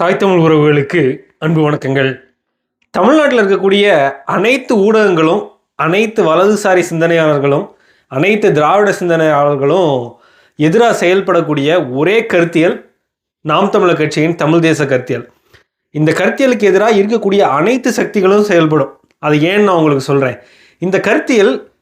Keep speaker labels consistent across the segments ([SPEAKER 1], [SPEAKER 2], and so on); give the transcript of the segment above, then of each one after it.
[SPEAKER 1] தாய் தமிழ் உறவுகளுக்கு அன்பு வணக்கங்கள். தமிழ்நாட்டில் இருக்கக்கூடிய அனைத்து ஊடகங்களும் அனைத்து வலதுசாரி சிந்தனையாளர்களும் அனைத்து திராவிட சிந்தனையாளர்களும் எதிராக செயல்படக்கூடிய ஒரே கருத்தியல் நாம் தமிழர் கட்சியின் தமிழ் தேச கருத்தியல். இந்த கருத்தியலுக்கு எதிராக இருக்கக்கூடிய அனைத்து சக்திகளும் செயல்படும். அது ஏன்னு நான் உங்களுக்கு சொல்கிறேன் இந்த கருத்தியல்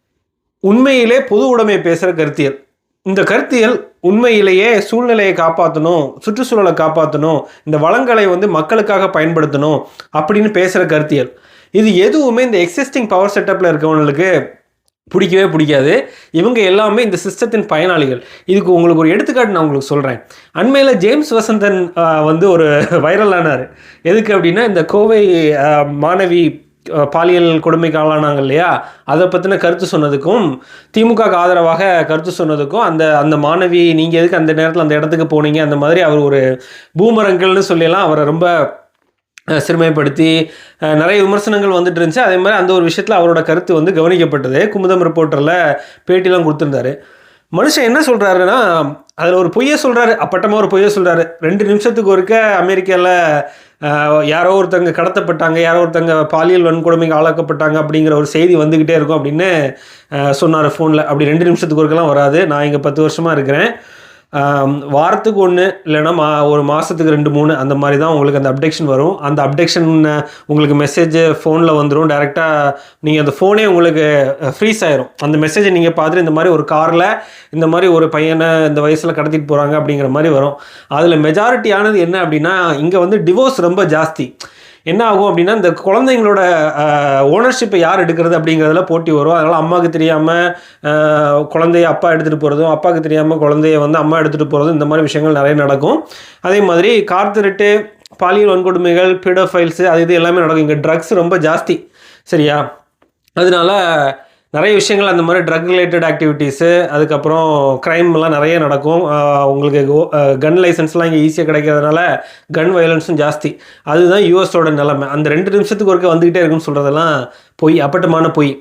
[SPEAKER 1] உண்மையிலே பொது உடைமை பேசுகிற கருத்தியல். இந்த கருத்தியல் உண்மையிலேயே சூழ்நிலையை காப்பாற்றணும் சுற்றுச்சூழலை காப்பாற்றணும் இந்த வளங்களை வந்து மக்களுக்காக பயன்படுத்தணும் அப்படின்னு பேசுகிற கருத்தியல். இது எதுவுமே இந்த எக்ஸிஸ்டிங் பவர் செட்டப்பில் இருக்கவங்களுக்கு பிடிக்கவே பிடிக்காது. இவங்க எல்லாமே இந்த சிஸ்டத்தின் பயனாளிகள். இதுக்கு உங்களுக்கு ஒரு எடுத்துக்காட்டு நான் உங்களுக்கு சொல்கிறேன் அண்மையில் ஜேம்ஸ் வசந்தன் வந்து ஒரு வைரலானார் எதுக்கு அப்படின்னா இந்த கோவை மாணவி பாலியல் கொடுமைக்கு ஆளானாங்க இல்லையா? அதை பற்றின கருத்து சொன்னதுக்கும் திமுகவுக்கு ஆதரவாக கருத்து சொன்னதுக்கும் அந்த அந்த மாணவி நீங்கள் எதுக்கு அந்த நேரத்தில் அந்த இடத்துக்கு போனீங்க? அந்த மாதிரி அவர் ஒரு பூமரங்கள்னு சொல்லியெல்லாம் அவரை ரொம்ப சிறுமைப்படுத்தி நிறைய விமர்சனங்கள் வந்துட்டு இருந்துச்சு. அதே மாதிரி அந்த ஒரு விஷயத்தில் அவரோட கருத்து வந்து கவனிக்கப்பட்டது. குமுதம் ரிப்போர்ட்டரில் பேட்டிலாம் கொடுத்துருந்தாரு. மனுஷன் என்ன சொல்கிறாருன்னா அதில் ஒரு பொய்யை சொல்கிறாரு அப்பட்டமாக ஒரு பொய்யை சொல்கிறாரு ரெண்டு நிமிஷத்துக்கு ஒருக்க அமெரிக்காவில் யாரோ ஒருத்தங்க கடத்தப்பட்டாங்க யாரோ ஒருத்தங்க பாலியல் வன்கொடுமைக்கு ஆளாக்கப்பட்டாங்க அப்படிங்கிற ஒரு செய்தி வந்துக்கிட்டே இருக்கும் அப்படின்னு சொன்னார் ஃபோனில் அப்படி ரெண்டு நிமிஷத்துக்கு ஒருக்கெல்லாம் வராது. நான் இங்கே பத்து வருஷமாக இருக்கிறேன். வாரத்துக்கு ஒன்று இல்லைன்னா மா ஒரு மாதத்துக்கு ரெண்டு மூணு அந்த மாதிரி தான் உங்களுக்கு அந்த அப்டேஷன் வரும். அந்த அப்டேஷன் உங்களுக்கு மெசேஜ் ஃபோனில் வந்துடும் டேரெக்டாக நீங்கள் அந்த ஃபோனே உங்களுக்கு ஃப்ரீஸ் ஆயிரும். அந்த மெசேஜை நீங்கள் பார்த்துட்டு இந்த மாதிரி ஒரு காரில் இந்த மாதிரி ஒரு பையனை இந்த வயசில் கடத்திட்டு போகிறாங்க அப்படிங்கிற மாதிரி வரும். அதில் மெஜாரிட்டியானது என்ன அப்படின்னா இங்கே வந்து டிவோர்ஸ் ரொம்ப ஜாஸ்தி. என்ன ஆகும் அப்படின்னா இந்த குழந்தைங்களோட ஓனர்ஷிப்பை யார் எடுக்கிறது அப்படிங்கிறதுல போட்டி வரும். அதனால் அம்மாவுக்கு தெரியாமல் குழந்தைய அப்பா எடுத்துகிட்டு போகிறதும் அப்பாவுக்கு தெரியாமல் குழந்தைய வந்து அம்மா எடுத்துகிட்டு போகிறதும் இந்த மாதிரி விஷயங்கள் நிறைய நடக்கும். அதே மாதிரி கார் திருட்டு பாலியல் வன்கொடுமைகள் பீடோஃபைல்ஸு அது இது எல்லாமே நடக்கும். இங்கே ட்ரக்ஸ் ரொம்ப ஜாஸ்தி. சரியா? அதனால நிறைய விஷயங்கள் அந்த மாதிரி ட்ரக் ரிலேட்டட் ஆக்டிவிட்டீஸு அதுக்கப்புறம் க்ரைம்லாம் நிறைய நடக்கும். உங்களுக்கு கன் லைசன்ஸ்லாம் இங்கே ஈஸியாக கிடைக்கிறதுனால கன் வயலன்ஸும் ஜாஸ்தி. அதுதான் யூஎஸோட நிலைமை. அந்த ரெண்டு நிமிஷத்துக்கு ஒருக்க வந்துக்கிட்டே இருக்குன்னு சொல்கிறதெல்லாம் பொய் அப்பட்டமான பொய்.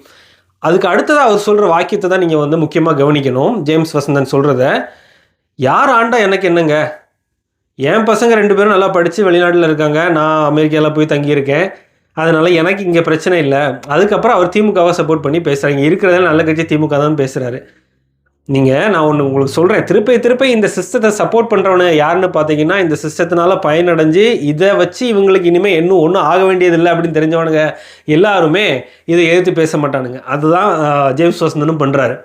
[SPEAKER 1] அதுக்கு அடுத்ததாக அவர் சொல்கிற வாக்கியத்தை தான் நீங்கள் வந்து முக்கியமாக கவனிக்கணும். ஜேம்ஸ் வசந்தன் சொல்கிறத யார் ஆண்டா எனக்கு என்னங்க? என் பசங்க ரெண்டு பேரும் நல்லா படித்து வெளிநாட்டில் இருக்காங்க. நான் அமெரிக்காவில் போய் தங்கியிருக்கேன். அதனால் எனக்கு இங்கே பிரச்சனை இல்லை. அதுக்கப்புறம் அவர் திமுகவை சப்போர்ட் பண்ணி பேசுகிறாங்க இருக்கிறதால நல்ல கட்சி திமுக தான் பேசுகிறாரு நீங்கள் நான் ஒன்று உங்களுக்கு சொல்கிறேன் திருப்பி திருப்பி இந்த சிஸ்டத்தை சப்போர்ட் பண்ணுறவனு யாருன்னு பார்த்தீங்கன்னா இந்த சிஸ்டத்தினால பயனடைஞ்சு இதை வச்சு இவங்களுக்கு இனிமேல் இன்னும் ஒன்றும் ஆக வேண்டியதில்லை அப்படின்னு தெரிஞ்சவனுங்க எல்லாருமே இதை எதிர்த்து பேச மாட்டானுங்க. அதுதான் ஜேம்ஸ் வசந்தனும் பண்ணுறாரு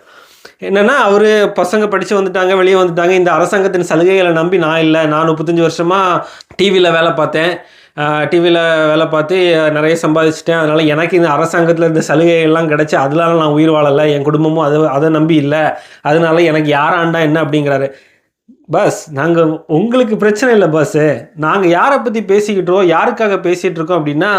[SPEAKER 1] என்னென்னா அவர் பசங்க படித்து வந்துட்டாங்க வெளியே வந்துட்டாங்க. இந்த அரசாங்கத்தின் சலுகைகளை நம்பி நான் இல்லை. நான் முப்பத்தஞ்சு வருஷமாக டிவியில் வேலை பார்த்தேன். டிவியில் வேலை பார்த்து நிறைய சம்பாதிச்சிட்டேன். அதனால் எனக்கு இந்த அரசாங்கத்தில் இந்த சலுகைகள்லாம் கிடச்சி அதனால நான் உயிர் வாழலை என் குடும்பமும் அதை அதை நம்பி இல்லை. அதனால எனக்கு யாராண்டா என்ன அப்படிங்கிறாரு. பஸ் நாங்கள் உங்களுக்கு பிரச்சனை இல்லை பஸ்ஸு நாங்கள் யாரை பற்றி பேசிக்கிட்டோம் யாருக்காக பேசிகிட்டு இருக்கோம் அப்படின்னா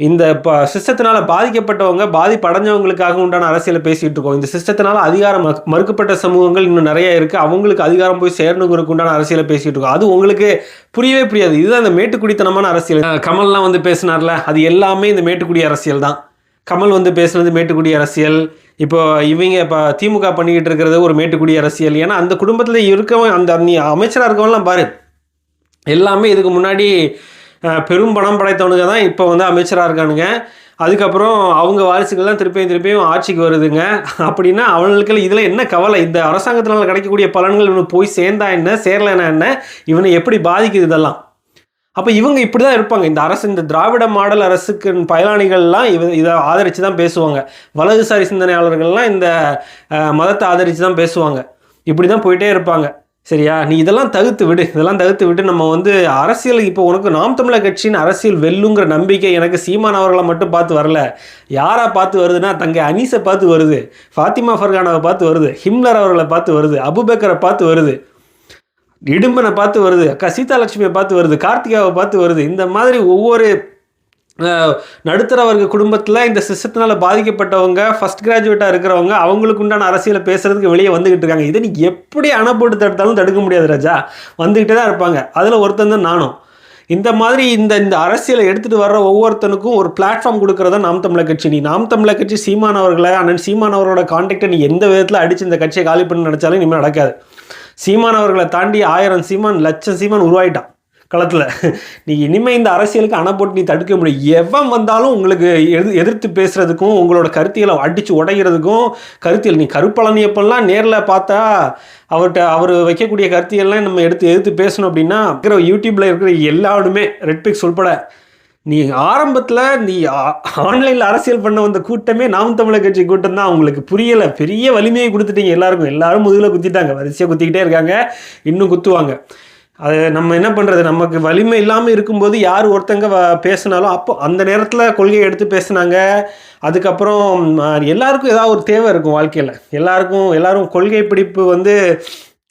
[SPEAKER 1] இந்த இப்போ சிஸ்டத்தினால பாதிக்கப்பட்டவங்க பாதிப்படைஞ்சவங்களுக்காக உண்டான அரசியலை பேசிகிட்டு இருக்கோம். இந்த சிஸ்டத்தினால அதிகாரம் மறுக்கப்பட்ட சமூகங்கள் இன்னும் நிறைய இருக்குது அவங்களுக்கு அதிகாரம் போய் சேரணுங்கிறதுக்கு உண்டான அரசியலை பேசிகிட்டு இருக்கோம். அது உங்களுக்கு புரியவே புரியாது. இதுதான் இந்த மேட்டுக்குடித்தனமான அரசியல். கமல்லாம் வந்து பேசினார்ல அது எல்லாமே இந்த மேட்டுக்குடி அரசியல் தான். கமல் வந்து பேசுனது மேட்டுக்குடி அரசியல். இப்போ இவங்க இப்போ திமுக பண்ணிக்கிட்டு இருக்கிறது ஒரு மேட்டுக்குடி அரசியல். ஏன்னா அந்த குடும்பத்தில் இருக்கவன் அந்த நீ அமைச்சராக இருக்கவன்லாம் பாரு. எல்லாமே இதுக்கு முன்னாடி பெரும் பணம் படைத்தவனுங்க தான் இப்போ வந்து அமைச்சராக இருக்கானுங்க. அதுக்கப்புறம் அவங்க வாரிசுகள்லாம் திருப்பியும் திருப்பியும் ஆட்சிக்கு வருதுங்க. அப்படின்னா அவங்களுக்கு இதில் என்ன கவலை? இந்த அரசாங்கத்தினால் கிடைக்கக்கூடிய பலன்கள் இவனுக்கு போய் சேர்ந்தா என்ன? சேரலைனா என்ன? இவனை எப்படி பாதிக்குது இதெல்லாம்? அப்போ இவங்க இப்படி தான் இருப்பாங்க. இந்த அரசு இந்த திராவிட மாடல் அரசுக்கு பயனாளிகள்லாம் இவ இதை ஆதரித்து தான் பேசுவாங்க. வலதுசாரி சிந்தனையாளர்கள்லாம் இந்த மதத்தை ஆதரித்து தான் பேசுவாங்க. இப்படி தான் போயிட்டே இருப்பாங்க. சரியா? நீ இதெல்லாம் தகுத்து விடு. இதெல்லாம் தகுத்து விட்டு நம்ம வந்து அரசியல் இப்போ உனக்கு நாம் தமிழர் கட்சியின் அரசியல் வெல்லுங்கிற நம்பிக்கை எனக்கு சீமான் அவர்களை மட்டும் பார்த்து வரல. யாரா பார்த்து வருதுன்னா தங்க அனீஸை பார்த்து வருது. ஃபாத்திமா ஃபர்கானாவை பார்த்து வருது. ஹிம்லர் அவர்களை பார்த்து வருது. அபுபேக்கரை பார்த்து வருது. இடும்பனை பார்த்து வருது. அக்கா சீதாலட்சுமியை பார்த்து வருது. கார்த்திகாவை பார்த்து வருது. இந்த மாதிரி ஒவ்வொரு நடுத்தர வர்க்க குடும்பத்தில் இந்த சிஸ்டத்தினால் பாதிக்கப்பட்டவங்க ஃபர்ஸ்ட் கிராஜுவேட்டாக இருக்கிறவங்க அவங்களுக்கு உண்டான அரசியலை பேசுகிறதுக்கு வெளியே வந்துக்கிட்டு இருக்காங்க. இதை நீ எப்படி அணை போட்டு தடுத்தாலும் தடுக்க முடியாது ராஜா. வந்துக்கிட்டே தான் இருப்பாங்க. அதில் ஒருத்தன் தான் நானும். இந்த மாதிரி இந்த இந்த அரசியலை எடுத்துகிட்டு வர்ற ஒவ்வொருத்தனுக்கும் ஒரு பிளாட்ஃபார்ம் கொடுக்குறதா நாம் தமிழர் கட்சி. நீ நாம் தமிழர் கட்சி சீமான் அவர்களை அண்ணன் சீமான் அவரோட கான்டாக்டை நீ எந்த விதத்தில் அடித்து இந்த கட்சியை காலி பண்ணி நினச்சாலும் இனிமேல் நடக்காது. சீமான் அவர்களை தாண்டி ஆயிரம் சீமான் லட்சம் சீமான் உருவாயிட்டான். களத்தில். நீ இனிமேல் இந்த அரசியலுக்கு அணை போட்டு நீ தடுக்க முடியும். எவன் வந்தாலும் உங்களுக்கு எது எதிர்த்து பேசுகிறதுக்கும் உங்களோட கருத்தியலை அடித்து உடைகிறதுக்கும் கருத்தியல் நீ கருப்பழனியப்பெல்லாம் நேரில் பார்த்தா அவர்கிட்ட அவர் வைக்கக்கூடிய கருத்தியெல்லாம் நம்ம எடுத்து எதிர்த்து பேசணும் அப்படின்னா இருக்கிற யூடியூப்பில் இருக்கிற எல்லாருமே ரெட்பிக்ஸ் உள்பட நீ ஆரம்பத்தில் நீ ஆன்லைனில் அரசியல் பண்ண வந்த கூட்டமே நாம் தமிழர் கட்சி கூட்டம் தான். அவங்களுக்கு புரியலை. பெரிய வலிமையை கொடுத்துட்டீங்க எல்லாருக்கும். எல்லாரும் முதுகில் குத்திட்டாங்க. வரிசையாக குத்திக்கிட்டே இருக்காங்க. இன்னும் குத்துவாங்க. அது நம்ம என்ன பண்ணுறது நமக்கு வலிமை இல்லாமல் இருக்கும்போது யார் ஒருத்தங்க வ பேசினாலும் அப்போ அந்த நேரத்தில் கொள்கையை எடுத்து பேசுனாங்க. அதுக்கப்புறம் எல்லாருக்கும் ஏதாவது ஒரு தேவை இருக்கும் வாழ்க்கையில். எல்லாருக்கும் எல்லாரும் கொள்கை பிடிப்பு வந்து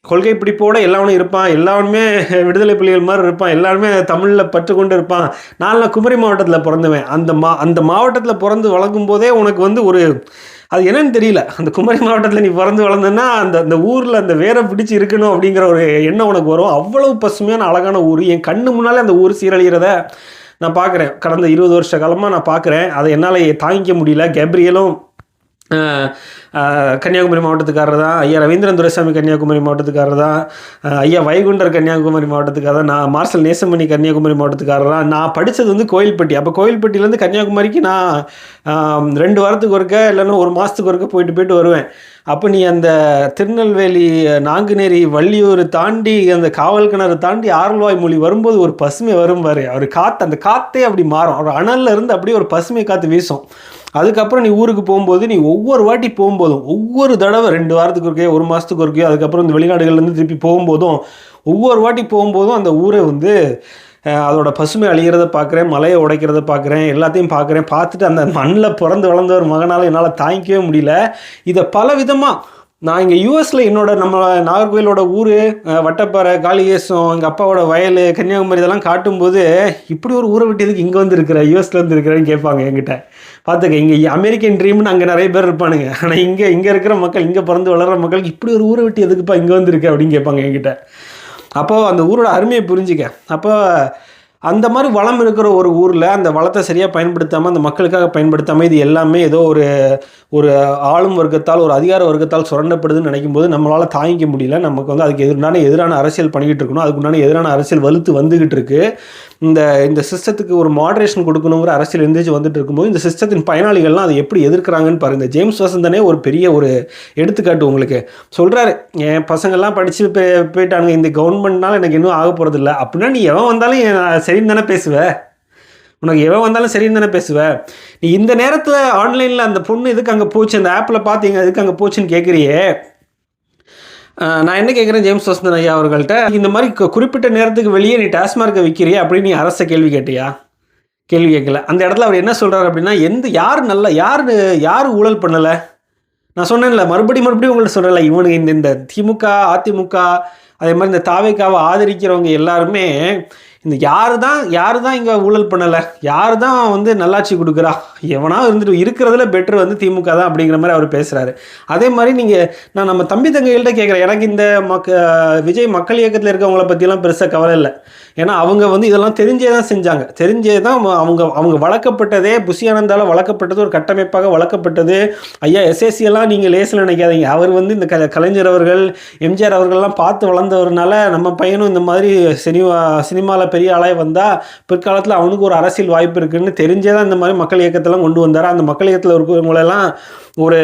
[SPEAKER 1] கொள்கை பிடிப்போடு எல்லாவனும் இருப்பான். எல்லாருமே விடுதலை புலிகள் மாதிரி இருப்பான். எல்லாருமே தமிழில் பற்று கொண்டு இருப்பான். நான் குமரி மாவட்டத்தில் பிறந்தவன். அந்த மா அந்த மாவட்டத்தில் பிறந்து வளர்க்கும் போதே உனக்கு வந்து ஒரு அது என்னன்னு தெரியல. அந்த குமரி மாவட்டத்தில் நீ பிறந்து வளர்ந்தன்னா அந்த அந்த ஊரில் அந்த வேரை பிடிச்சி இருக்கணும் அப்படிங்கிற ஒரு எண்ணம் உனக்கு வரும். அவ்வளவு பசுமையான அழகான ஊர். என் கண்ணு முன்னாலே அந்த ஊர் சீரழிகிறத நான் பார்க்குறேன் கடந்த இருபது வருஷ காலமாக நான் பார்க்குறேன் அதை என்னால் தாங்கிக்க முடியல. கேப்ரியலும் கன்னியாகுமரி மாவட்டத்துக்காரர் தான். ஐயா ரவீந்திரன் துரைசாமி கன்னியாகுமரி மாவட்டத்துக்காரர் தான். ஐயா வைகுண்டர் கன்னியாகுமரி மாவட்டத்துக்காரர் தான். நான் மார்சல் நேசமணி கன்னியாகுமரி மாவட்டத்துக்காரர் தான். நான் படித்தது வந்து கோயில்பட்டி. அப்போ கோயில்பட்டியிலேருந்து கன்னியாகுமரிக்கு நான் ரெண்டு வாரத்துக்கு ஒருக்க இல்லைன்னா ஒரு மாதத்துக்கு ஒருக்க போயிட்டு போயிட்டு வருவேன். அப்போ நீ அந்த திருநெல்வேலி நாங்குநேரி வள்ளியூர் தாண்டி அந்த காவல் கிணறு தாண்டி ஆரல்வாய் மொழி வரும்போது ஒரு பசுமை வரும் பாரு. அவர் காற்று அந்த காற்றே அப்படி மாறும். ஒரு அனல்ல இருந்து அப்படியே ஒரு பசுமை காற்று வீசும். அதுக்கப்புறம் நீ ஊருக்கு போகும்போது நீ ஒவ்வொரு வாட்டி போகும்போதும் ஒவ்வொரு தடவை ரெண்டு வாரத்துக்கு ஒருக்கே ஒரு மாதத்துக்கு ஒருக்கே அதுக்கப்புறம் இந்த வெளிநாடுகள்லேருந்து திருப்பி போகும்போதும் ஒவ்வொரு வாட்டி போகும்போதும் அந்த ஊரை வந்து அதோட பசுமை அழிகிறத பார்க்குறேன் மலையை உடைக்கிறத பார்க்குறேன் எல்லாத்தையும் பார்க்குறேன். பார்த்துட்டு அந்த மண்ணில் பிறந்து வளர்ந்த ஒரு மகனால் என்னால் தாங்கிக்கவே முடியல. இதை பல விதமாக நான் இங்கே யூஎஸில் என்னோட நம்ம நாகர்கோயிலோட ஊர் வட்டப்பாறை காளிகேசம் எங்கள் அப்பாவோட வயல் கன்னியாகுமரி இதெல்லாம் காட்டும்போது இப்படி ஒரு ஊரை விட்டு எதுக்கு இங்கே வந்து இருக்கிற யூஎஸ்ல இருக்கிறேன்னு கேட்பாங்க என்கிட்ட. பார்த்துக்க இங்கே அமெரிக்கன் ட்ரீம்னு அங்கே நிறைய பேர் இருப்பானுங்க. ஆனால் இங்கே இங்கே இருக்கிற மக்கள் இங்கே பிறந்து வளர்கிற மக்களுக்கு இப்படி ஒரு ஊரை விட்டு எதுக்குப்பா இங்கே வந்திருக்க அப்படின்னு கேட்பாங்க என்கிட்ட. அப்போது அந்த ஊரோட அருமையை புரிஞ்சுக்க. அப்போ அந்த மாதிரி வளம் இருக்கிற ஒரு ஊரில் அந்த வளத்தை சரியாக பயன்படுத்தாமல் அந்த மக்களுக்காக பயன்படுத்தாமல் இது எல்லாமே ஏதோ ஒரு ஒரு ஆளும் வர்க்கத்தால் ஒரு அதிகார வர்க்கத்தால் சுரண்டப்படுதுன்னு நினைக்கும் போது நம்மளால் தாங்கிக்க முடியல. நமக்கு வந்து அதுக்கு எதிரான எதிரான அரசியல் பண்ணிக்கிட்டு இருக்கணும். அதுக்குண்டான எதிரான அரசியல் வலுத்து வந்துக்கிட்டு இருக்குது இந்த இந்த சிஸ்டத்துக்கு ஒரு மாடரேஷன் கொடுக்கணுங்கிற அரசியல் எந்திரிச்சு வந்துட்டு இருக்கும்போது இந்த சிஸ்டத்தின் பயனாளிகள்லாம் அதை எப்படி எதிர்க்கிறாங்கன்னு பாருங்க. இந்த ஜேம்ஸ் வசந்தனே ஒரு பெரிய ஒரு எடுத்துக்காட்டு உங்களுக்கு. சொல்கிறாரு என் பசங்கள்லாம் படித்து போய்- போயிட்டானுங்க. இந்த கவர்மெண்ட்னால எனக்கு இன்னும் ஆக போகிறது இல்லை அப்படின்னா நீ எவன் வந்தாலும் சரின்னு தானே பேசுவ? உனக்கு எவன் வந்தாலும் சரின்னு தானே பேசுவேன் நீ இந்த நேரத்தில் ஆன்லைனில் அந்த பொண்ணு இதுக்கு அங்கே போச்சு? அந்த ஆப்பில் பார்த்தீங்க எதுக்கு அங்கே போச்சுன்னு கேட்குறியே நான் என்ன கேட்குறேன் ஜேம்ஸ் வசந்தன் ஐயா அவர்கள்ட்ட? இந்த மாதிரி குறிப்பிட்ட நேரத்துக்கு வெளியே நீ டாஸ்மார்க்கை விற்கிறியா அப்படின்னு நீ அரசை கேள்வி கேட்டியா? கேள்வி கேட்கல அந்த இடத்துல அவர் என்ன சொல்கிறார் அப்படின்னா எந்த யார் நல்ல யார் யார் ஊழல் பண்ணலை? நான் சொன்னேன்ல மறுபடியும் மறுபடியும் உங்கள்ட்ட சொல்கிறல இவனுக்கு இந்த இந்த திமுக அதிமுக அதே மாதிரி இந்த தாவேக்காவை ஆதரிக்கிறவங்க எல்லாருமே இந்த யாரு தான் யாரு தான் இங்கே ஊழல் பண்ணலை? யார் தான் வந்து நல்லாட்சி கொடுக்குறா? எவனா இருந்துட்டு இருக்கிறதுல பெட்ரு வந்து திமுக தான் அப்படிங்கிற மாதிரி அவர் பேசுகிறாரு அதே மாதிரி நீங்கள் நான் நம்ம தம்பி தங்கைகள்கிட்ட கேட்குறேன் எனக்கு இந்த மக்க விஜய் மக்கள் இயக்கத்தில் இருக்கவங்கள பற்றிலாம் பெருசாக கவலை இல்லை. ஏன்னா அவங்க வந்து இதெல்லாம் தெரிஞ்சே தான் செஞ்சாங்க. தெரிஞ்சே தான் அவங்க- அவங்க வளர்க்கப்பட்டதே புஷி வளர்க்கப்பட்டது ஒரு கட்டமைப்பாக வளர்க்கப்பட்டது. ஐயா எஸ்எஸ்சியெல்லாம் நீங்கள் லேசில் நினைக்காதீங்க. அவர் வந்து இந்த க கலைஞர் அவர்கள் எம்ஜிஆர் அவர்கள்லாம் பார்த்து வளர்ந்தவர்னால நம்ம பையனும் இந்த மாதிரி சினிமா சினிமாவில் பெரிய ஆளாக வந்தால் பிற்காலத்தில் அவனுக்கு ஒரு அரசியல் வாய்ப்பு இருக்குன்னு தெரிஞ்சே தான் இந்த மாதிரி மக்கள் இயக்கத்தெல்லாம் கொண்டு வந்தார். அந்த மக்கள் இயக்கத்தில் இருக்கிறவங்களெல்லாம் ஒரு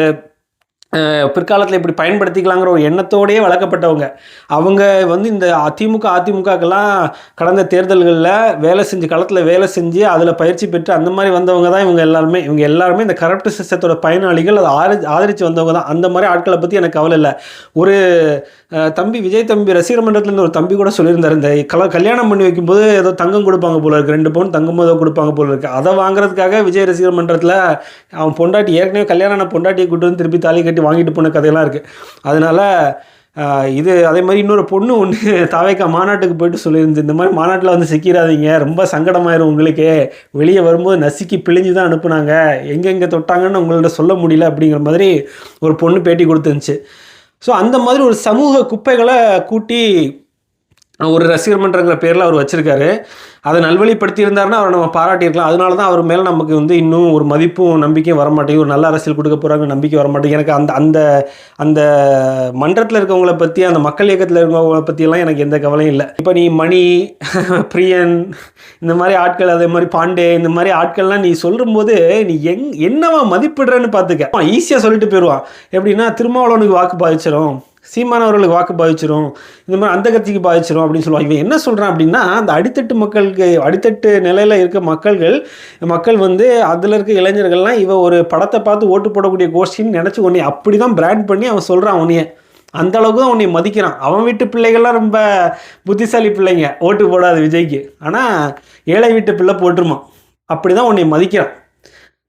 [SPEAKER 1] பிற்காலத்தில் இப்படி பயன்படுத்திக்கலாங்கிற ஒரு எண்ணத்தோடயே வளர்க்கப்பட்டவங்க. அவங்க வந்து இந்த அதிமுக அதிமுகக்கெல்லாம் கடந்த தேர்தல்களில் வேலை செஞ்சு களத்தில் வேலை செஞ்சு அதில் பயிற்சி பெற்று அந்த மாதிரி வந்தவங்க தான் இவங்க எல்லாருமே. இவங்க எல்லாருமே இந்த கரப்ட் சிஸ்டத்தோட பயனாளிகள் அதை ஆரி ஆதரித்து வந்தவங்க தான். அந்த மாதிரி ஆட்களை பற்றி எனக்கு கவலை இல்லை. ஒரு தம்பி விஜய் தம்பி ரசிகர் மன்றத்துலேருந்து ஒரு தம்பி கூட சொல்லியிருந்தார். இந்த கல கல்யாணம் பண்ணி வைக்கும்போது ஏதோ தங்கம் கொடுப்பாங்க போல இருக்குது ரெண்டு பவுன் தங்கம் ஏதோ கொடுப்பாங்க போல இருக்குது அதை வாங்குறதுக்காக விஜய் ரசிகர் மன்றத்தில் அவன் பொண்டாட்டி ஏற்கனவே கல்யாணம் பொண்டாட்டியை கூட்டு வந்து திருப்பி தாலி கட்டி வாங்கிட்டு போன கதையெல்லாம் இருக்குது அதனால இது அதே மாதிரி இன்னொரு பொண்ணு ஒன்று தாவேக்கா மாநாட்டுக்கு போயிட்டு சொல்லியிருந்து இந்த மாதிரி மாநாட்டில் வந்து சிக்கிறாதீங்க ரொம்ப சங்கடமாயிரும் உங்களுக்கே. வெளியே வரும்போது நசுக்கி பிழிஞ்சு தான் அனுப்புனாங்க. எங்கெங்கே தொட்டாங்கன்னு உங்கள்ட்ட சொல்ல முடியல அப்படிங்கிற மாதிரி ஒரு பொண்ணு பேட்டி கொடுத்துருந்துச்சு. ஸோ அந்த மாதிரி ஒரு சமூக குப்பைகளை கூட்டி ஒரு ரசிகர் மன்றங்கிற பேரில் அவர் வச்சுருக்காரு. அதை நல்வழிப்படுத்தி இருந்தாருன்னா அவரை நம்ம பாராட்டியிருக்கலாம். அதனால தான் அவர் மேலே நமக்கு வந்து இன்னும் ஒரு மதிப்பும் நம்பிக்கையும் வரமாட்டேங்குது. ஒரு நல்ல அரசியல் கொடுக்க போகிறாங்க நம்பிக்கை வர மாட்டேங்குது எனக்கு அந்த அந்த அந்த மன்றத்தில் இருக்கவங்கள பற்றி அந்த மக்கள் இயக்கத்தில் இருக்கவங்கள பற்றியெல்லாம் எனக்கு எந்த கவலையும் இல்லை. இப்போ நீ மணி பிரியன் இந்த மாதிரி ஆட்கள் அதே மாதிரி பாண்டே இந்த மாதிரி ஆட்கள்லாம் நீ சொல்லும்போது நீ எங் என்னவா மதிப்பிடுறேன்னு பார்த்துக்க ஈஸியாக சொல்லிட்டு போயிடுவான் எப்படின்னா திருமாவளவனுக்கு வாக்கு பாதிச்சிடும் சீமானவர்களுக்கு வாக்கு பாதிச்சிரும் இந்த மாதிரி அந்த கட்சிக்கு பாதிச்சிரும் அப்படின்னு சொல்லுவாங்க. இவன் என்ன சொல்கிறான் அப்படின்னா அந்த அடித்தட்டு மக்களுக்கு அடித்தட்டு நிலையில் இருக்க மக்கள்கள் மக்கள் வந்து அதில் இருக்க இளைஞர்கள்லாம் இவன் ஒரு படத்தை பார்த்து ஓட்டு போடக்கூடிய கோஷ்டின்னு நினச்சி உன்னை அப்படி தான் பிராண்ட் பண்ணி அவன் சொல்கிறான் உன்னைய. அந்த அளவுக்கு தான் உன்னை மதிக்கிறான். அவன் வீட்டு பிள்ளைகள்லாம் ரொம்ப புத்திசாலி பிள்ளைங்க. ஓட்டு போடாது விஜய்க்கு. ஆனால் ஏழை வீட்டு பிள்ளை போட்டுருமா அப்படி தான் உன்னை மதிக்கிறான்.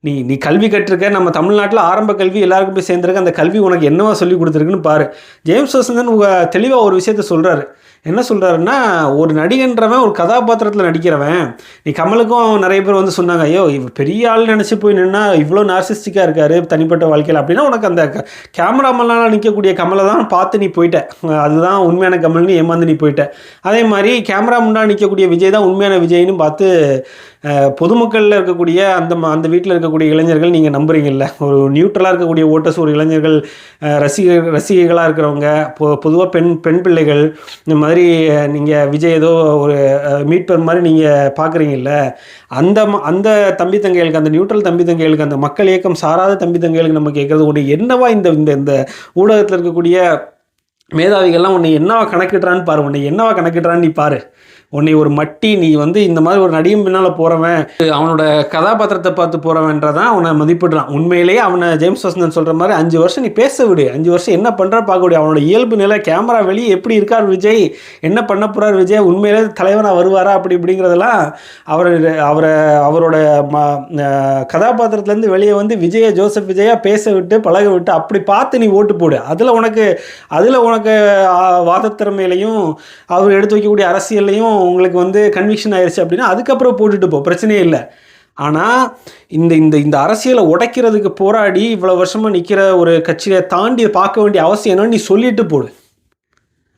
[SPEAKER 1] நீ நீ கல்வி கற்றிருக்க நம்ம தமிழ்நாட்டில் ஆரம்ப கல்வி எல்லாருக்கும் போய் சேர்ந்துருக்க அந்த கல்வி உனக்கு என்னவா சொல்லி கொடுத்துருக்குன்னு பாரு. ஜேம்ஸ் வசந்தன் தெளிவாக ஒரு விஷயத்த சொல்கிறாரு என்ன சொல்கிறாருன்னா ஒரு நடிகன்றவன் ஒரு கதாபாத்திரத்தில் நடிக்கிறவன் நீ கமலுக்கும் நிறைய பேர் வந்து சொன்னாங்க ஐயோ இவர் பெரிய ஆள் நினச்சி போய் நின்னா இவ்வளோ நார்சிஸ்டிக்காக இருக்காரு தனிப்பட்ட வாழ்க்கையில். அப்படின்னா உனக்கு அந்த கேமராமெல்லாம் நிற்கக்கூடிய கமலை தான் பார்த்து நீ போயிட்ட. அதுதான் உண்மையான கமல்னு ஏமாந்து நீ போயிட்ட. அதே மாதிரி கேமரா முன்னாடி நிற்கக்கூடிய விஜய் தான் உண்மையான விஜய்னு பார்த்து பொதுமக்களில் இருக்கக்கூடிய அந்த அந்த வீட்டில் இருக்கக்கூடிய இளைஞர்கள் நீங்கள் நம்புறீங்கல்ல. ஒரு நியூட்ரலாக இருக்கக்கூடிய ஓட்டர்ஸ் ஒரு இளைஞர்கள் ரசிக ரசிகைகளாக இருக்கிறவங்க பொ பொதுவாக பெண் பெண் பிள்ளைகள் இந்த மாதிரி நீங்கள் விஜய் ஏதோ ஒரு மீட்பர் மாதிரி நீங்கள் பார்க்குறீங்கல்ல அந்த அந்த தம்பி தங்கைகளுக்கு அந்த நியூட்ரல் தம்பி தங்கைகளுக்கு அந்த மக்கள் இயக்கம் சாராத தம்பி தங்கைகளுக்கு நம்ம கேட்குறது ஒன்று என்னவா இந்த இந்த இந்த ஊடகத்தில் இருக்கக்கூடிய மேதாவிகள்லாம் உன்னை என்னவா கணக்கிடுறான்னு பாரு உன்னை என்னவா கணக்கிடுறான்னு நீ பாரு. உன்னை ஒரு மட்டி நீ வந்து இந்த மாதிரி ஒரு நடிகம் பின்னால் போகிறவன் அவனோட கதாபாத்திரத்தை பார்த்து போகிறவன்றதான் அவனை மதிப்பிடுறான். உண்மையிலேயே அவனை ஜேம்ஸ் வசந்தன் சொல்கிற மாதிரி அஞ்சு வருஷம் நீ பேச விடு. அஞ்சு வருஷம் என்ன பண்ணுற பார்க்க அவனோட இயல்பு நிலை கேமரா வெளியே எப்படி இருக்கார் விஜய் என்ன பண்ண போகிறார் விஜய் உண்மையிலே தலைவனாக வருவாரா அப்படி இப்படிங்கிறதெல்லாம் அவர் அவரை அவரோட ம கதாபாத்திரத்துலேருந்து வெளியே வந்து விஜய ஜோசப் விஜயா பேச விட்டு பழக விட்டு அப்படி பார்த்து நீ ஓட்டு போடு. அதில் உனக்கு அதில் உனக்கு வாதத்திறமையிலையும் அவர் எடுத்து வைக்கக்கூடிய அரசியல்லையும் உங்களுக்கு வந்து கன்விக்ஷன் ஆயிடுச்சு அப்படின்னா அதுக்கப்புறம் போட்டுட்டு போ பிரச்சனையே இல்லை. ஆனால் இந்த இந்த இந்த அரசியலை உடைக்கிறதுக்கு போராடி இவ்வளோ வருஷமாக நிற்கிற ஒரு கட்சியை தாண்டி பார்க்க வேண்டிய அவசியம் என்னன்னு நீ சொல்லிட்டு போடு.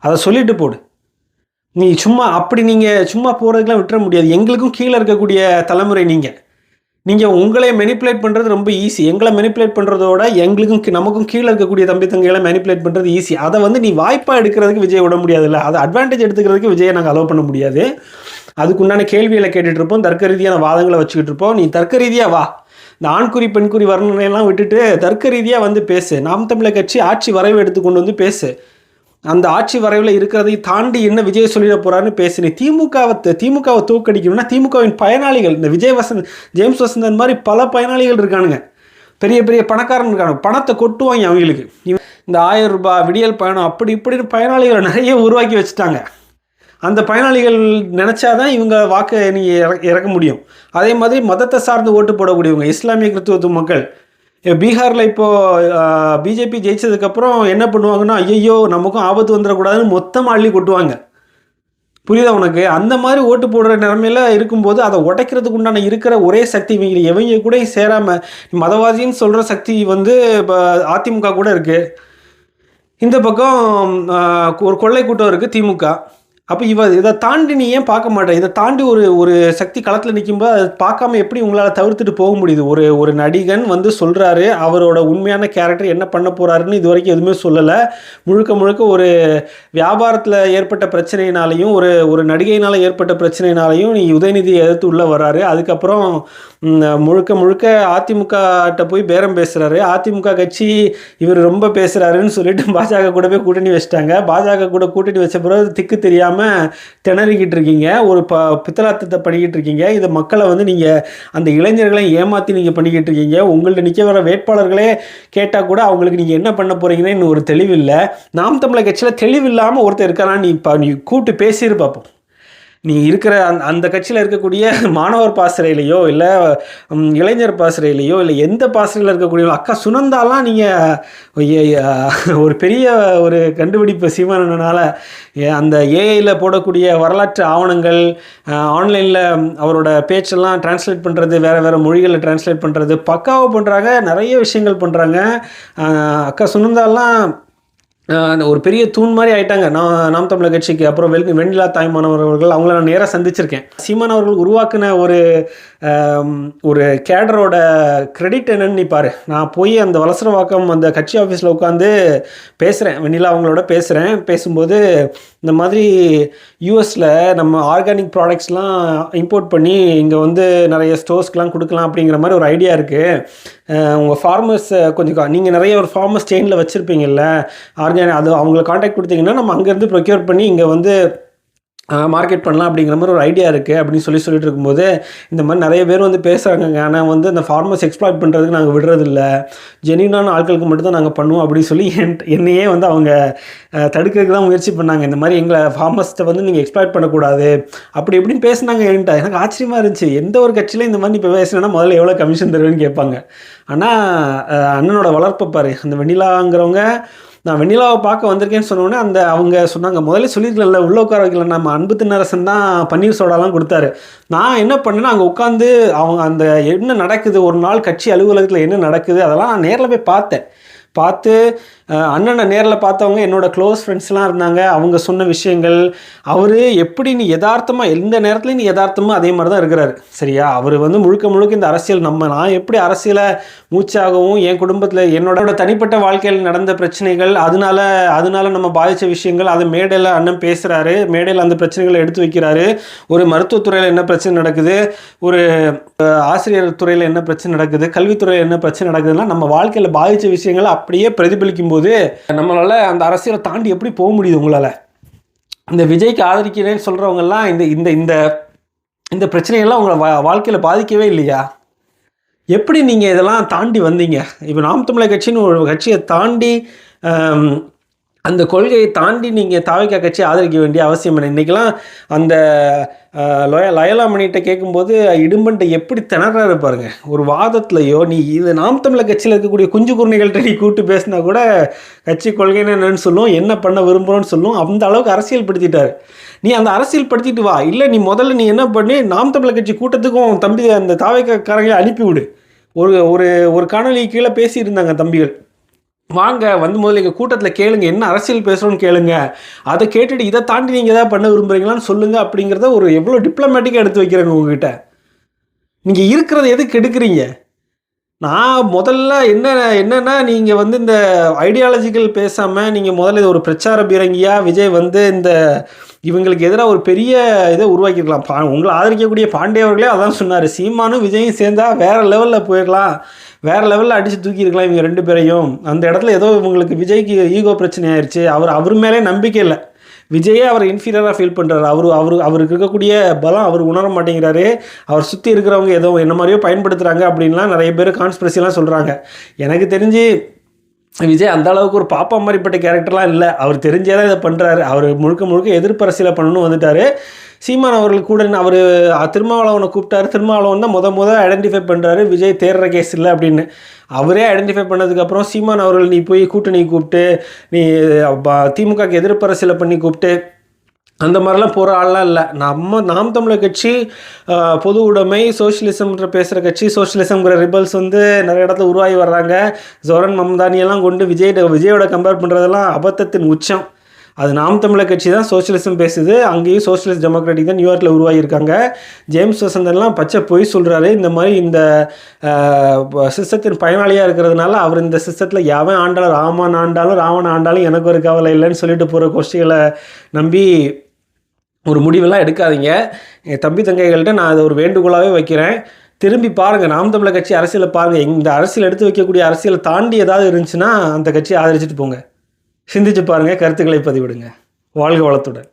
[SPEAKER 1] அதை சொல்லிட்டு போடு. நீ சும்மா அப்படி நீங்கள் சும்மா போகிறதுக்கெலாம் விட்டுற முடியாது. எங்களுக்கும் கீழே இருக்கக்கூடிய தலைமுறை நீங்கள் நீங்கள் உங்களை மெனிப்புலேட் பண்ணுறது ரொம்ப ஈஸி எங்களை மெனிப்புலேட் பண்ணுறதோட எங்களுக்கும் நமக்கும் கீழே இருக்கக்கூடிய தம்பி தங்கைகளை மெனிப்புலேட் பண்ணுறது ஈஸி அதை வந்து நீ வாய்ப்பாக எடுக்கிறதுக்கு விஜய் விட முடியாதுல்ல. அதை அட்வான்டேஜ் எடுத்துக்கிறதுக்கு விஜயை நாங்கள் அலோவ் பண்ண முடியாது. அதுக்குண்டான கேள்விகளை கேட்டுட்ருப்போம் தர்க்க ரீதியான வாதங்களை வச்சுக்கிட்டு இருப்போம். நீ தர்க்க ரீதியாக வா. இந்த ஆண்குறி பெண்குறி வர்ணனையெல்லாம் விட்டுட்டு தர்க்க ரீதியாக வந்து பேசு. நாம் தமிழர் கட்சி ஆட்சி வரைவு எடுத்து கொண்டு வந்து பேசு. அந்த ஆட்சி வரைவில் இருக்கிறதை தாண்டி என்ன விஜய் சொல்லிட போறாருன்னு பேசினேன் திமுகவை திமுகவை தூக்கடிக்கணும்னா திமுகவின் பயனாளிகள் இந்த விஜய் வசந்த் ஜேம்ஸ் வசந்தன் மாதிரி பல பயனாளிகள் இருக்கானுங்க. பெரிய பெரிய பணக்காரன் இருக்காங்க பணத்தை கொட்டுவாங்க அவங்களுக்கு. இந்த ஆயிரம் ரூபாய் விடியல் பயணம் அப்படி இப்படின்னு பயனாளிகளை நிறைய உருவாக்கி வச்சுட்டாங்க. அந்த பயனாளிகள் நினச்சாதான் இவங்க வாக்கை நீங்கள் இறக்க முடியும். அதே மாதிரி மதத்தை சார்ந்து ஓட்டு போடக்கூடியவங்க இஸ்லாமிய கிறித்துவத்து மக்கள் பீகாரில் இப்போது பிஜேபி ஜெயிச்சதுக்கப்புறம் என்ன பண்ணுவாங்கன்னா ஐயோ நமக்கும் ஆபத்து வந்துடக்கூடாதுன்னு மொத்தமாக அள்ளி கொட்டுவாங்க. புரியுதா உனக்கு? அந்த மாதிரி ஓட்டு போடுற நிலமையில இருக்கும்போது அதை உடைக்கிறதுக்கு உண்டான இருக்கிற ஒரே சக்தி இவங்க. எவங்க கூட சேராமல் மதவாதின்னு சொல்கிற சக்தி வந்து இப்போ அதிமுக கூட இருக்குது இந்த பக்கம் ஒரு கொள்ளை கூட்டம் இருக்குது திமுக. அப்போ இவ இதை தாண்டி நீ ஏன் பார்க்க மாட்டேன்? இதை தாண்டி ஒரு ஒரு சக்தி களத்தில் நிற்கும்போது அதை பார்க்காம எப்படி உங்களால் தவிர்த்துட்டு போக முடியுது? ஒரு ஒரு நடிகன் வந்து சொல்கிறாரு அவரோட உண்மையான கேரக்டர் என்ன பண்ண போகிறாருன்னு இது வரைக்கும் எதுவுமே சொல்லலை. முழுக்க முழுக்க ஒரு வியாபாரத்தில் ஏற்பட்ட பிரச்சனையினாலையும் ஒரு ஒரு நடிகையினால் ஏற்பட்ட பிரச்சனையினாலையும் நீ உதயநிதியை எதிர்த்து உள்ளே வர்றாரு அதுக்கப்புறம் முழுக்க முழுக்க அதிமுகட்ட போய் பேரம் பேசுகிறாரு அதிமுக கட்சி இவர் ரொம்ப பேசுகிறாருன்னு சொல்லிட்டு பாஜக கூட போய் கூட்டணி வச்சிட்டாங்க. பாஜக கூட கூட்டணி வச்ச பிறகு திக்கு தெரியாமல் திணறிக்கிட்டு இருக்கீங்க. ஒரு ப பித்தலாத்தத்தை பண்ணிக்கிட்டு இருக்கீங்க. இதை மக்களை வந்து நீங்கள் அந்த இளைஞர்களை ஏமாற்றி நீங்கள் பண்ணிக்கிட்டு இருக்கீங்க. உங்கள்ட்ட நிற்க வர வேட்பாளர்களே கேட்டால் கூட அவங்களுக்கு நீங்கள் என்ன பண்ண போகிறீங்கன்னு இன்னும் ஒரு தெளிவில்லை நாம் தமிழக கட்சியில் தெளிவில்லாமல் ஒருத்தர் இருக்காரான்னு நீ இப்போ நீ கூப்பிட்டு பேசியிரு பார்ப்போம் நீ இருக்கிற அந் அந்த கட்சியில் இருக்கக்கூடிய மாணவர் பாசறையிலையோ இல்லை இளைஞர் பாசறையிலையோ இல்லை எந்த பாசறையில் இருக்கக்கூடிய அக்கா சுனந்தாலாம் நீங்கள் ஒரு பெரிய ஒரு கண்டுபிடிப்பு சீமானனால அந்த ஏஐயில் போடக்கூடிய வரலாற்று ஆவணங்கள் ஆன்லைனில் அவரோட பேச்செல்லாம் டிரான்ஸ்லேட் பண்ணுறது வேறு வேறு மொழிகளில் டிரான்ஸ்லேட் பண்ணுறது பக்காவாக பண்ணுறாங்க நிறைய விஷயங்கள் பண்ணுறாங்க அக்கா சுனந்தாலாம் அந்த ஒரு பெரிய தூண் மாதிரி ஆயிட்டாங்க. நான் நாம் தமிழர் கட்சிக்கு அப்புறம் வெல் வெண்ணிலா தாய்மானவர்கள் அவங்கள நான் நேராக சந்திச்சிருக்கேன். சீமான் அவர்கள் உருவாக்குன ஒரு ஒரு கேடரோட கிரெடிட் என்னன்னு பாரு. நான் போய் அந்த வலசரவாக்கம் அந்த கட்சி ஆஃபீஸில் உட்காந்து பேசுகிறேன் வெண்ணிலா அவங்களோட பேசுகிறேன் பேசும்போது இந்த மாதிரி யூஎஸில் நம்ம ஆர்கானிக் ப்ராடக்ட்ஸ்லாம் இம்போர்ட் பண்ணி இங்கே வந்து நிறைய ஸ்டோர்ஸ்க்கெலாம் கொடுக்கலாம் அப்படிங்கிற மாதிரி ஒரு ஐடியா இருக்குது உங்கள் ஃபார்மர்ஸ் கொஞ்சம் நீங்கள் நிறைய ஒரு ஃபார்மர்ஸ் செயினில் வச்சுருப்பீங்கல்ல ஆர்கானிக் அது அவங்களை காண்டாக்ட் கொடுத்தீங்கன்னா நம்ம அங்கேருந்து ப்ரொக்யூர் பண்ணி இங்கே வந்து மார்க்கெட் பண்ணலாம் அப்படிங்கிற மாதிரி ஒரு ஐடியா இருக்குது அப்படின்னு சொல்லி சொல்லிட்டு இருக்கும்போது இந்த மாதிரி நிறைய பேர் வந்து பேசுகிறாங்க ஆனால் வந்து இந்த ஃபார்மர்ஸ் எக்ஸ்ப்ளாய்ட் பண்ணுறதுக்கு நாங்கள் விடுறதில்ல. ஜெனியூனான ஆட்களுக்கு மட்டும்தான் நாங்கள் பண்ணுவோம் அப்படின்னு சொல்லி என் என்னையே வந்து அவங்க தடுக்கிறதுக்கு தான் முயற்சி பண்ணாங்க. இந்த மாதிரி எங்களை ஃபார்மர்ஸ்ட்டை வந்து நீங்கள் எக்ஸ்ப்ளாய்ட் பண்ணக்கூடாது. அப்படி இப்படின்னு பேசினாங்க என்கிட்ட. எனக்கு ஆச்சரியமாக இருந்துச்சு. எந்த ஒரு கட்சியில இந்த மாதிரி இப்போ பேசினா முதல்ல எவ்வளோ கமிஷன் தருவேன்னு கேட்பாங்க. ஆனால் அண்ணனோட வளர்ப்பை பாரு. அந்த வெண்ணிலாங்கிறவங்க நான் வெண்ணிலாவை பார்க்க வந்திருக்கேன்னு சொன்னோடனே அந்த அவங்க சொன்னாங்க முதல்ல சொல்லியிருக்கல உள்ள உட்கார வைக்கல. நம்ம அன்பு தின்னரசன் தான் பன்னீர் சோடாலாம் கொடுத்தாரு. நான் என்ன பண்ணேன்னா அங்கே உட்காந்து அவங்க அந்த என்ன நடக்குது ஒரு நாள் கட்சி அலுவலகத்தில் என்ன நடக்குது அதெல்லாம் நான் நேரில் போய் பார்த்தேன். பார்த்து அண்ணனை நேரில் பார்த்தவங்க என்னோட க்ளோஸ் ஃப்ரெண்ட்ஸ்லாம் இருந்தாங்க. அவங்க சொன்ன விஷயங்கள் அவர் எப்படி நீ யதார்த்தமாக எந்த நேரத்துலையும் நீ யதார்த்தமாக அதே மாதிரி தான் இருக்கிறாரு. சரியா? அவர் வந்து முழுக்க முழுக்க இந்த அரசியல் நம்ம நான் எப்படி அரசியலை மூச்சாகவும் என் குடும்பத்தில் என்னோட தனிப்பட்ட வாழ்க்கையில் நடந்த பிரச்சனைகள் அதனால அதனால நம்ம பாதித்த விஷயங்கள் அதை மேடையில் அண்ணன் பேசுகிறாரு மேடையில் அந்த பிரச்சனைகளை எடுத்து வைக்கிறாரு. ஒரு மருத்துவத்துறையில் என்ன பிரச்சனை நடக்குது? ஒரு ஆசிரியர் துறையில் என்ன பிரச்சனை நடக்குது? கல்வித்துறையில் என்ன பிரச்சனை நடக்குதுன்னா நம்ம வாழ்க்கையில் பாதித்த விஷயங்களை அப்படியே பிரதிபலிக்கும் போது நம்மளால் அந்த அரசியலை தாண்டி எப்படி போக முடியுது உங்களால்? இந்த விஜய்க்கு ஆதரிக்கிறேன்னு சொல்கிறவங்கெல்லாம் இந்த இந்த இந்த இந்த பிரச்சனையெல்லாம் உங்களை வா வாழ்க்கையில் பாதிக்கவே இல்லையா? எப்படி நீங்கள் இதெல்லாம் தாண்டி வந்தீங்க? இப்போ நாம் தமிழர் கட்சின்னு ஒரு கட்சியை தாண்டி அந்த கொள்கையை தாண்டி நீங்கள் தாவிக்கா கட்சி ஆதரிக்க வேண்டிய அவசியம் என்ன? இன்றைக்கெலாம் அந்த அஹ், லொய லயலாமணிகிட்ட கேட்கும்போது இடும்பன்ட்ட எப்படி திணறாரு பாருங்க. ஒரு வாதத்துலையோ நீ இது நாம் தமிழர் கட்சியில் இருக்கக்கூடிய குஞ்சு குருணைகள்கிட்ட நீ கூப்பிட்டு பேசினா கூட கட்சி கொள்கைன்னு என்னன்னு சொல்லும் என்ன பண்ண விரும்புகிறோன்னு சொல்லும் அந்த அளவுக்கு அரசியல் படுத்திட்டார் நீ அந்த அரசியல் படுத்திட்டு வா. இல்லை நீ முதல்ல நீ என்ன பண்ணி நாம் தமிழர் கட்சி கூட்டத்துக்கும் தம்பி அந்த தாவைக்காரங்களை அனுப்பிவிடு. ஒரு ஒரு ஒரு காணொலி கீழே பேசியிருந்தாங்க தம்பிகள். வாங்க வந்து முதல்ல எங்கள் கூட்டத்தில் கேளுங்க என்ன அரசியல் பேசுகிறோன்னு கேளுங்க. அதை கேட்டுட்டு இதை தாண்டி நீங்கள் எதாவது பண்ண விரும்புகிறீங்களான்னு சொல்லுங்கள் அப்படிங்கிறத ஒரு எவ்வளோ டிப்ளமேட்டிக்காக எடுத்து வைக்கிறாங்க உங்ககிட்ட. நீங்கள் இருக்கிறத எதுக்கு எடுக்கிறீங்க நான் முதல்ல என்ன என்னன்னா நீங்கள் வந்து இந்த ஐடியாலஜிக்கல் பேசாமல் நீங்கள் முதல்ல இது ஒரு பிரச்சார பீரங்கியாக விஜய் வந்து இந்த இவங்களுக்கு எதிராக ஒரு பெரிய இதை உருவாக்கியிருக்கலாம். பா உங்களை ஆதரிக்கக்கூடிய பாண்டியவர்களே அதான் சொன்னார். சீமானும் விஜயும் சேர்ந்தா வேற லெவலில் போயிடலாம் வேறு லெவலில் அடித்து தூக்கியிருக்கலாம் இவங்க ரெண்டு பேரையும். அந்த இடத்துல ஏதோ இவங்களுக்கு விஜய்க்கு ஈகோ பிரச்சனை ஆயிடுச்சு அவர் அவர் மேலே நம்பிக்கை இல்லை. விஜயே அவர் இன்ஃபீரியராக ஃபீல் பண்ணுறாரு அவர் அவர் அவருக்கு இருக்கக்கூடிய பலம் அவர் உணர மாட்டேங்கிறாரு. அவர் சுற்றி இருக்கிறவங்க ஏதோ என்ன மாதிரியோ பயன்படுத்துகிறாங்க அப்படின்லாம் நிறைய பேர் கான்ஸ்பிரசிலாம் சொல்கிறாங்க எனக்கு தெரிஞ்சு விஜய் அந்த அளவுக்கு ஒரு பாப்பா மாதிரிப்பட்ட கேரக்டர்லாம் இல்லை. அவர் தெரிஞ்சே தான் இதை பண்ணுறாரு அவர் முழுக்க முழுக்க எதிர்ப்பு அரசியலை பண்ணணும்னு வந்துட்டாரு. சீமான் அவர்கள் கூட அவர் திருமாவளவனை கூப்பிட்டாரு. திருமாவளவன் தான் முத முத ஐடென்டிஃபை பண்ணுறாரு விஜய் தேர்ற கேஸ் இல்லை அப்படின்னு. அவரே ஐடென்டிஃபை பண்ணதுக்கப்புறம் சீமான் அவர்கள் நீ போய் கூட்டணி கூப்பிட்டு நீ திமுகக்கு எதிர்ப்பு பண்ணி கூப்பிட்டு அந்த மாதிரிலாம் போகிற ஆள்லாம் இல்லை. நம்ம நாம் தமிழர் கட்சி பொது உடைமை சோஷியலிசம்ன்ற பேசுகிற கட்சி சோஷியலிசம்ங்கிற ரிபல்ஸ் வந்து நிறைய இடத்துல உருவாகி வர்றாங்க. ஜோரன் மம்தானியெல்லாம் கொண்டு விஜய் விஜயோட கம்பேர் பண்ணுறதெல்லாம் அபத்தத்தின் உச்சம். அது நாம் தமிழர் கட்சி தான் சோசியலிசம் பேசுது. அங்கேயும் சோசியலிஸ்ட் டெமோக்ராட்டிக் தான் நியூயார்க்கில் உருவாகியிருக்காங்க. ஜேம்ஸ் வசந்தன்லாம் பச்சை பொய் சொல்கிறாரு இந்த மாதிரி இந்த சிஸ்டத்தின் பயனாளியாக இருக்கிறதுனால அவர் இந்த சிஸ்டத்தில் எவன் ஆண்டாலும் ராமன் ஆண்டாலும் ராவன் ஆண்டாலும் எனக்கு ஒரு கவலை இல்லைன்னு சொல்லிட்டு போகிற கொஸ்டிகளை நம்பி ஒரு முடிவெல்லாம் எடுக்காதீங்க. என் தம்பி தங்கைகள்கிட்ட நான் அதை ஒரு வேண்டுகோளாகவே வைக்கிறேன். திரும்பி பாருங்கள் நாம் தமிழர் கட்சி அரசியலை பாருங்கள் இந்த அரசியல் எடுத்து வைக்கக்கூடிய அரசியலை தாண்டி ஏதாவது இருந்துச்சுன்னா அந்த கட்சியை ஆதரிச்சுட்டு போங்க. சிந்திச்சு பாருங்கள் கருத்துக்களை பதிவிடுங்க. வாழ்க வளத்துடன்.